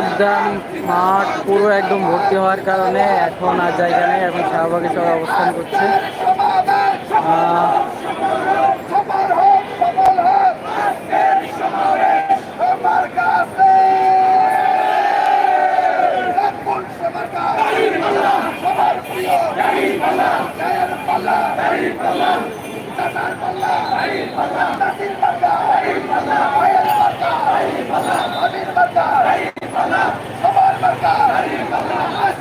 উদ্যান মাঠ পুরো একদম ভর্তি হওয়ার কারণে এখন আর জায়গা নেই, এখন শাহবাগে সবাই অবস্থান করছে। আহ, সোহরাওয়ার্দী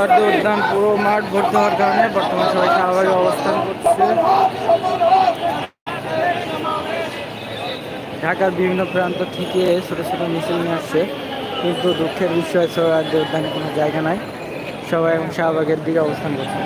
উদ্যান পুরো মাঠ ভর্তি হওয়ার কারণে বর্তমান সবাই শাহবাগে অবস্থান করছে। ঢাকার বিভিন্ন প্রান্ত থেকে ছোট ছোট মিছিল নিয়ে আসছে। কিন্তু দুঃখের বিষয় সোহরাওয়ার্দী উদ্যানে কোনো জায়গা নাই। সবাই এবং শাহবাগের দিকে অবস্থান করছে।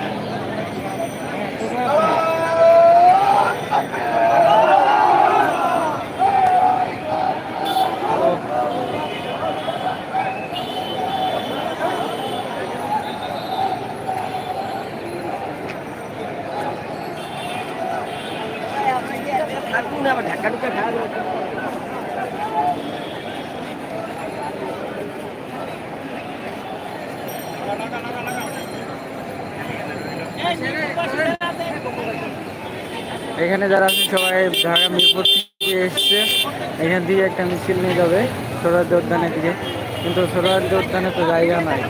এখানে যারা আছে সবাই ঢাকা মিরপুর থেকে এসছে। এখান থেকে একটা মিছিল নিয়ে যাবে সোহরাওয়ার্দী উদ্যানের দিকে। কিন্তু সোহরাওয়ার্দী উদ্যানে তো জায়গা নাই।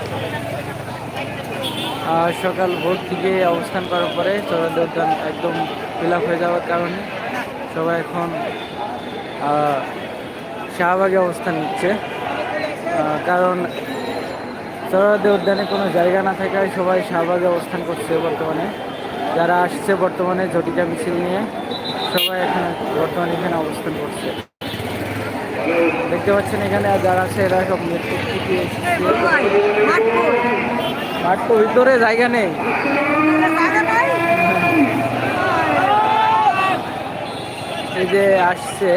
আর সকাল ভোর থেকে অবস্থান করার পরে সোহরাওয়ার্দী উদ্যান একদম ফিল হয়ে যাওয়ার কারণে সবাই এখন শাহবাগে অবস্থান নিচ্ছে। কারণ সোহরাওয়ার্দী উদ্যানে কোনো জায়গা না থাকায় সবাই শাহবাগে অবস্থান করছে বর্তমানে। যারা আসছে বর্তমানে ঝটিকা মিছিল নিয়ে, সবাই এখানে বর্তমানে এখানে অবস্থান করছে। দেখতে পাচ্ছেন এখানে যারা আছে এরা সব মাঠ তো ভিতরে জায়গা নেই। এই যে আসছে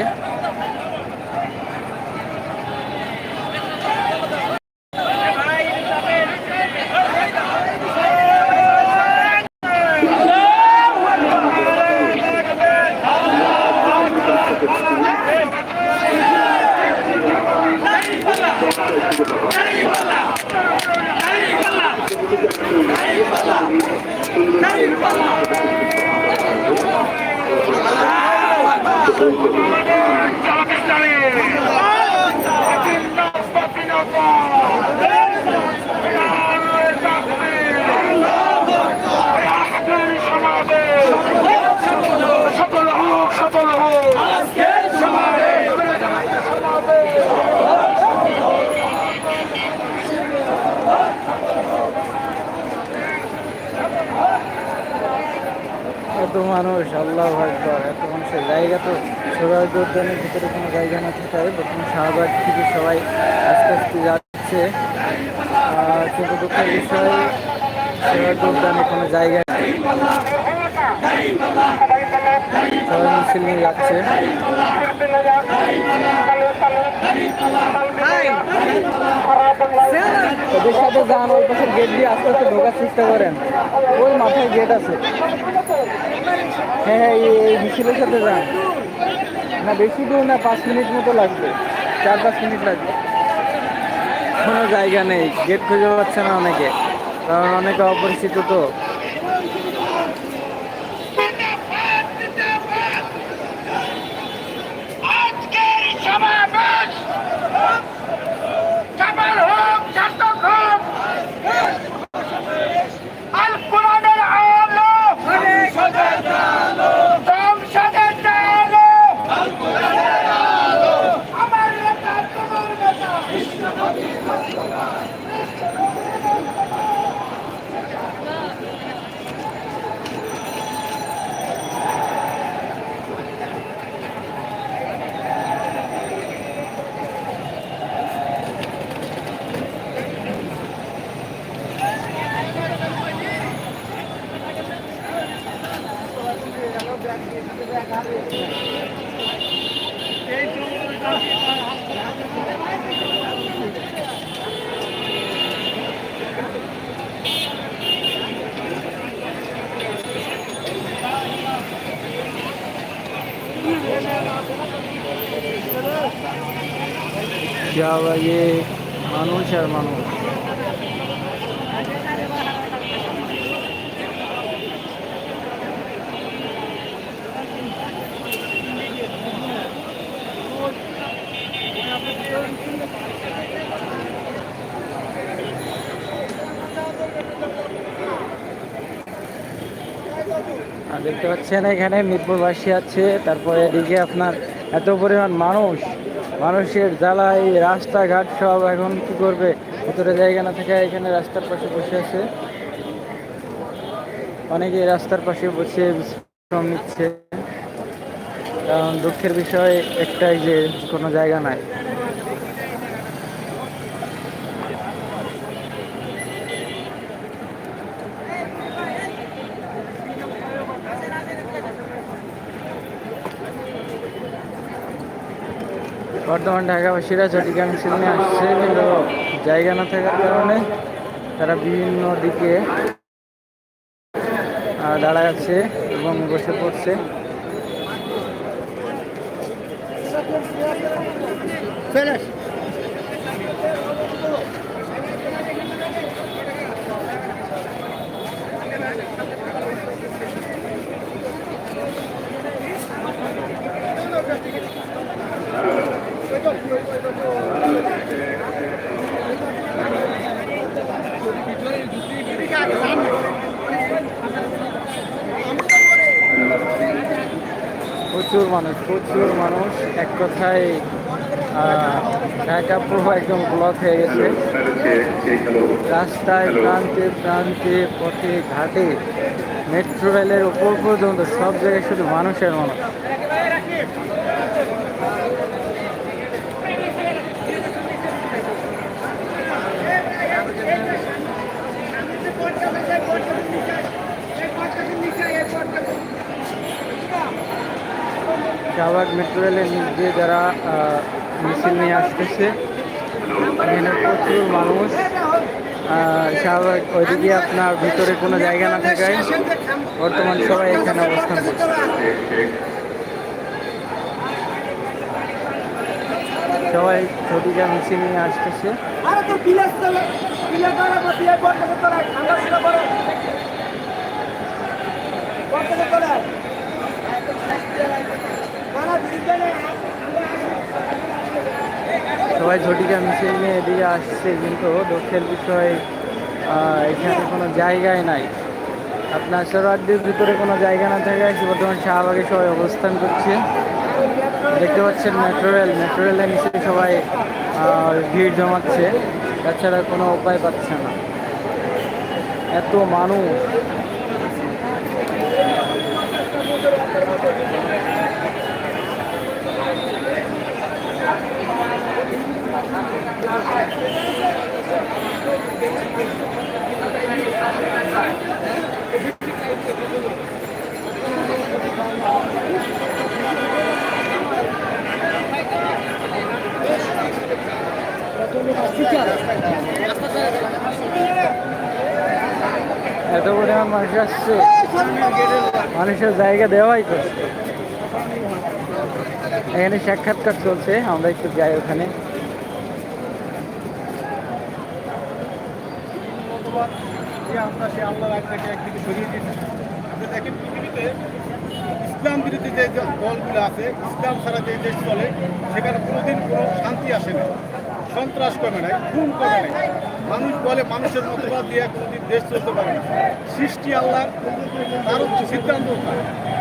মানুষ আল্লাহ একবার এত মানুষের জায়গা তো সোহরাওয়ার্দী উদ্যানের ভিতরে কোনো জায়গা না থাকায় বর্তমানে শাহবাগ থেকে সবাই আস্তে আস্তে যাচ্ছে। কিন্তু দুঃখের বিষয় সোহরাওয়ার্দী উদ্যানে কোনো জায়গা নেই। সবাই মিছিল নিয়ে যাচ্ছে। ওদের সাথে যান ওই পাশে গেট দিয়ে আস্তে আস্তে ঢোকার চেষ্টা করেন। ওই মাথায় গেট আছে। হ্যাঁ হ্যাঁ এই মিছিলের সাথে যান। না, বেশি দূর না, পাঁচ মিনিট মতো লাগবে। চার, পাঁচ মিনিট লাগবে। কোনো জায়গা নেই। গেট খুঁজে পাচ্ছে না অনেকে। কারণ অনেকে অপরিচিত তো। क्या हुआ ये मानो शर्मा দেখতে পাচ্ছেন, এখানে মিরপুরবাসী আছে। তারপরে এদিকে আপনার এত পরিমাণ মানুষ, মানুষের জ্বালায়, রাস্তাঘাট সব এখন কি করবে? ভিতরে জায়গা না থাকে এখানে রাস্তার পাশে বসে আছে। অনেকে রাস্তার পাশে বসে বিশ্রাম নিচ্ছে। কারণ দুঃখের বিষয় একটাই যে কোনো জায়গা নাই। বর্তমান ঢাকাবাসীরা চট্টগ্রাম সিলনে আসছে কিন্তু জায়গা না থাকার কারণে তারা বিভিন্ন দিকে দাঁড়াচ্ছে এবং বসে পড়ছে। প্রচুর মানুষ প্রচুর মানুষ। এক কথায় ঢাকা একদম ব্লক হয়ে গেছে। রাস্তায়, প্রান্তে প্রান্তে, পথে, ঘাটে মেট্রো রেলের উপর পর্যন্ত সব জায়গায় শুধু মানুষের মানুষ শাহবাগ মেট্রো রেলের নিচ দিয়ে যারা মিছিল নিয়ে আসতেছে এখানে প্রচুর মানুষ শাহবাগ ওইদিকে আপনার ভিতরে কোনো জায়গা না থাকায় বর্তমান সবাই এখানে অবস্থান করছে সবাই ছবিটা মিছিল নিয়ে আসতেছে আরে তো সবাই ঝটিকা মিছিল নিয়ে এদিকে আসছে, কিন্তু দুঃখের বিষয় এখানে কোনো জায়গায় নাই। আপনার সরাদ্দির ভিতরে কোনো জায়গা না থাকায় বর্তমান শাহবাগে সবাই অবস্থান করছে। দেখতে পাচ্ছেন মেট্রো রেল মেট্রো রেলের নিচে সবাই ভিড় জমাচ্ছে। তাছাড়া কোনো উপায় পাচ্ছে না। এত মানুষ। এত পরিমাণ মানুষ আসছে। মানুষের জায়গা দেওয়াই তো এখানে সাক্ষাৎকার চলছে, আমরা একটু যাই ওখানে যে আল্লাহর আজ্ঞাকে একদিকে সরিয়ে দিয়েছি। আপনি দেখেন পৃথিবীতে ইসলাম বিরোধী যে দলগুলো আছে, ইসলাম ছাড়া যে দেশ চলে, সেখানে কোনোদিন কোনো শান্তি আসে না, সন্ত্রাস কমে নাই খুন কমে নাই মানুষ বলে মানুষের মতবাদ দিয়ে কোনোদিন দেশ চলতে পারে না। সৃষ্টি আল্লাহর তার হচ্ছে সিদ্ধান্ত।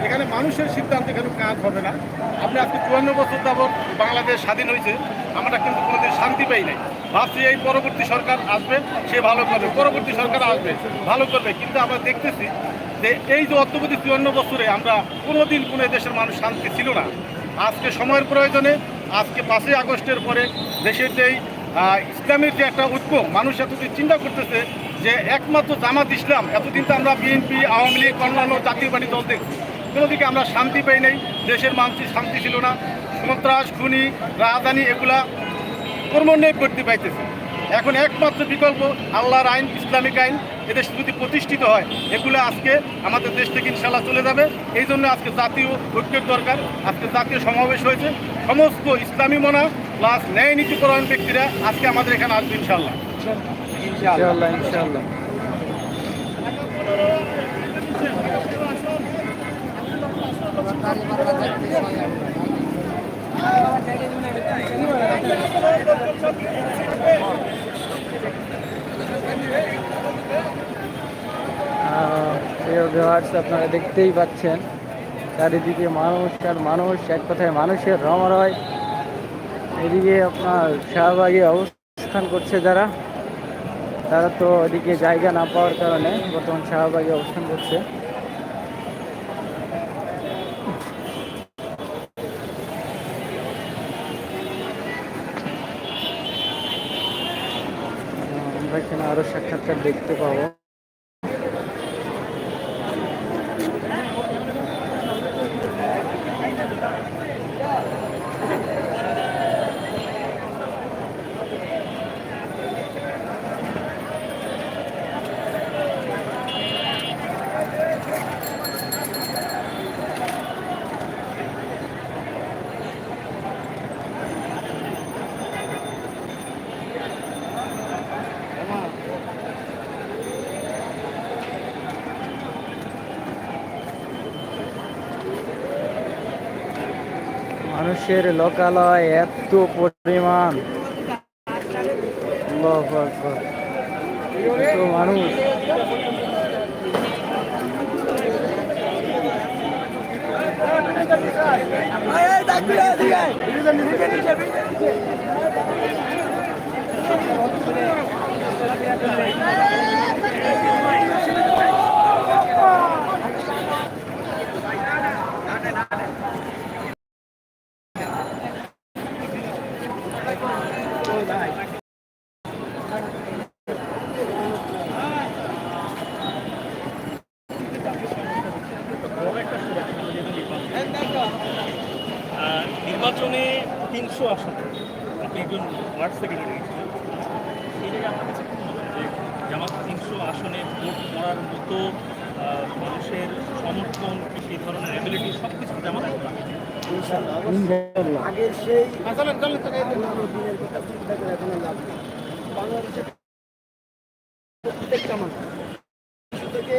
এখানে মানুষের সিদ্ধান্ত এখানে কাজ হবে না। আপনি আজকে চুয়ান্ন বছর যাবৎ বাংলাদেশ স্বাধীন হয়েছে। আমরা কিন্তু কোনোদিন শান্তি পাই নাই। ভাবছি এই পরবর্তী সরকার আসবে, সে ভালো করবে। পরবর্তী সরকার আসবে, ভালো করবে। কিন্তু আমরা দেখতেছি যে এই যে অদ্যবধি চুয়ান্ন বছরে আমরা কোনোদিন কোনো দেশের মানুষ শান্তি ছিল না। আজকে সময়ের প্রয়োজনে, আজকে পাঁচই আগস্টের পরে দেশের যেই ইসলামের যে একটা ঐক্য, মানুষ এতদিন চিন্তা করতেছে যে একমাত্র জামাত ইসলাম, এতদিন তো আমরা বিএনপি, আওয়ামী লীগ, অন্যান্য জাতীয় বাণী দল দেখছি। কোনো দিকে আমরা শান্তি পাই নাই, দেশের মানুষের শান্তি ছিল না। সন্ত্রাস খুনি রাজধানী এগুলা কর্মন্বয় করতে পাইতেছে। এখন একমাত্র বিকল্প আল্লাহর আইন ইসলামিক আইন এদেশ যদি প্রতিষ্ঠিত হয় এগুলো আজকে আমাদের দেশ থেকে ইনশাল্লাহ চলে যাবে? এই জন্য আজকে জাতীয় ঐক্যের দরকার। আজকে জাতীয় সমাবেশ হয়েছে। সমস্ত ইসলামী মনা প্লাস ন্যায় নীতিপরায়ণ ব্যক্তিরা আজকে আমাদের এখানে আসবে ইনশাল্লাহ ইনশাআল্লাহ ইনশাআল্লাহ। আহ, আপনারা দেখতেই পাচ্ছেন, চারিদিকে মানুষ আর মানুষ, এক কথায় মানুষের রমরয়। এদিকে আপনার শাহবাগে অবস্থান করছে যারা, তারা তো ওদিকে জায়গা না পাওয়ার কারণে বর্তমান শাহবাগে অবস্থান করছে। এখানে আরও সাক্ষাৎকার দেখতে পাবো। মানুষের লোকালয় এত পরিমাণ আল্লাহু আকবার। এত তিনশো আসন আপনি একজন ওয়ার্ড সেক্রেটারি ছিলেন। এই জায়গায় কাছে মনে হয় যে জামাত তিনশো আসনে ভোট করার মতো মানুষের সমর্থন কি সেই ধরনের অ্যাবিলিটি সব কিছু জামাত ইনশাআল্লাহ। আগের সেই পুরোনো দিনের কথা চিন্তা করে এখন আর লাভ নেই। বাংলাদেশের প্রত্যেকটা মানুষ। থেকে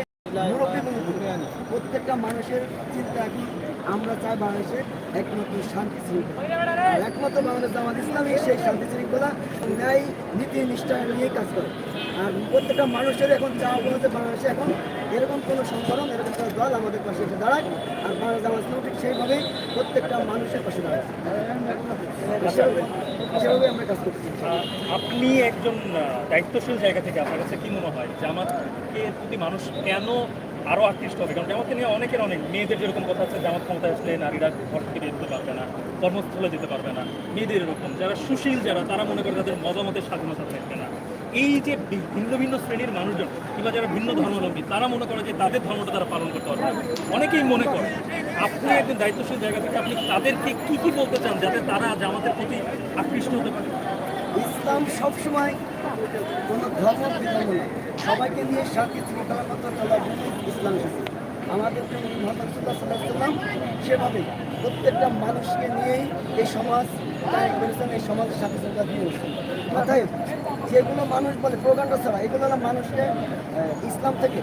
প্রত্যেকটা মানুষের চিন্তা কি? আমরা চাই বাংলাদেশে একমাত্র শান্তি শৃঙ্খলা। একমাত্র বাংলাদেশ জামাত ইসলামী সেই শান্তি শৃঙ্খলা, ন্যায়, নীতি, নিষ্ঠা নিয়ে কাজ করে। আর প্রত্যেকটা মানুষের এখন চাওয়া বলতে বাংলাদেশে এখন এরকম কোনো সংগঠন, এরকম কোনো দল আমাদের পাশে এসে দাঁড়ায়। আর বাংলাদেশ জামাত ইসলাম ঠিক সেইভাবেই প্রত্যেকটা মানুষের পাশে দাঁড়ায়। সেভাবে- আমরা কাজ করছি আপনি একজন দায়িত্বশীল জায়গা থেকে আপনার কাছে কি মনে হয়? জামাতকে প্রতি মানুষ কেন আরও আকৃষ্ট হবে, কারণ জামাতকে নিয়ে অনেকের অনেক, মেয়েদের যেরকম কথা আছে, জামাত ক্ষমতায় আসলে নারীরা ঘর থেকে বের হতে পারবে না, কর্মস্থলে যেতে পারবে না, মেয়েদের এরকম, যারা সুশীল, যারা, তারা মনে করে তাদের মতামতের স্বাধীনতা থাকবে না। এই যে ভিন্ন ভিন্ন শ্রেণির মানুষজন, কিংবা যারা ভিন্ন ধর্মাবলম্বী, তারা মনে করে যে তাদের ধর্মটা তারা পালন করতে পারবে। অনেকেই মনে করে, আপনি একজন দায়িত্বশীল জায়গা থেকে আপনি তাদেরকে কি কি বলতে চান যাতে তারা জামাতের প্রতি আকৃষ্ট হতে পারে? ইসলাম সবসময় কোনো ধর্ম সবাইকে নিয়ে শান্তি মতো চলার জন্য ইসলাম এসেছে আমাদের জন্য মোহাম্মদ সাল্লাহ সাল্লাম সেভাবে প্রত্যেকটা মানুষকে নিয়েই এই সমাজ করেছেন এই সমাজের শান্তি শৃঙ্খলা দিয়ে এসেছেন অতএব যেগুলো মানুষ বলে প্রকাণ্ড ছাড়া, এগুলো না মানুষকে ইসলাম থেকে,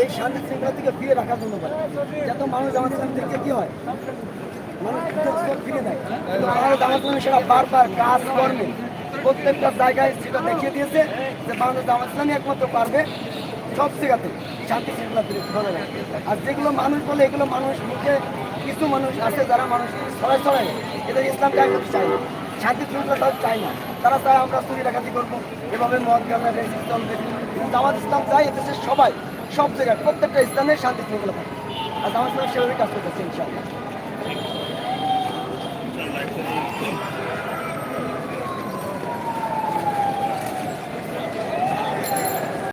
এই শান্তি শৃঙ্খলা থেকে ফিরে রাখার জন্য বলে। যাতে মানুষ আমার ইসলাম থেকে কি হয়? মানুষ ফিরে দেয় ভারত আমার সঙ্গে সেটা বারবার কাজ কর্মে প্রত্যেকটা জায়গায় সেটা দেখিয়ে দিয়েছে যে বাংলাদেশ জামাত ইসলামী একমাত্র পারবে সব জায়গাতে। শান্তি সেগুলা ধরে না আর যেগুলো মানুষ বলে, এগুলো মানুষ মুখে কিছু মানুষ আছে যারা মানুষ সবাই সবাই এদের ইসলাম কাজ চাই না। শান্তি শৃঙ্খলা তারা চায় না। তারা চায় আমরা চুরি ডাকাতি করব, এভাবে মদ, গাঁজা ইসলাম কিন্তু জামাত ইসলাম চাই এদেশের সবাই, সব জায়গায়, প্রত্যেকটা ইসলামের শান্তি শৃঙ্খলা থাকে। আর জামাত ইসলাম সেভাবে কাজ করতেছে, ইনশাআল্লাহ।